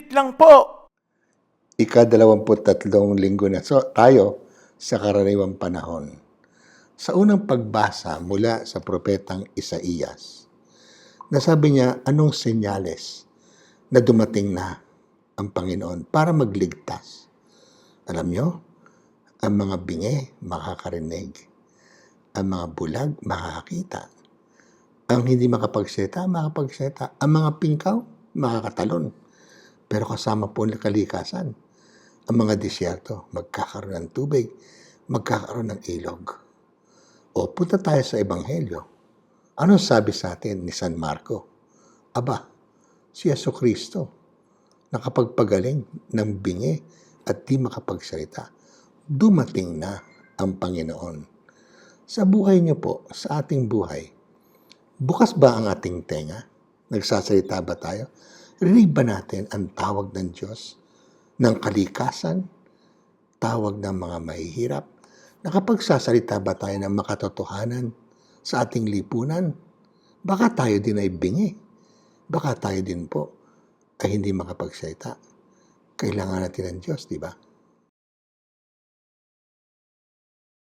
Saglit lang po. Ika-23 linggo na so, tayo sa karaniwang panahon. Sa unang pagbasa mula sa propetang Isaías, nasabi niya anong senyales na dumating na ang Panginoon para magligtas. Alam niyo, ang mga bingi makakarinig, ang mga bulag makakakita, ang hindi makapagsalita, makapagsalita, ang mga pingkaw makakatalon. Pero kasama po ng kalikasan, ang mga disyerto, magkakaroon ng tubig, magkakaroon ng ilog. O punta tayo sa Ebanghelyo. Ano sabi sa atin ni San Marco? Aba, si Yeso Kristo, nakapagpagaling ng bingi at di makapagsalita. Dumating na ang Panginoon. Sa buhay niyo po, sa ating buhay, bukas ba ang ating tenga? Nagsasalita ba tayo? Rinig ba natin ang tawag ng Diyos? ng kalikasan, tawag ng mga mahihirap, nakapagsasalita ba tayo ng makatotohanan sa ating lipunan? Baka tayo din ay bingi. Baka tayo din po ay hindi makapagsalita. Kailangan natin ng Diyos, di ba?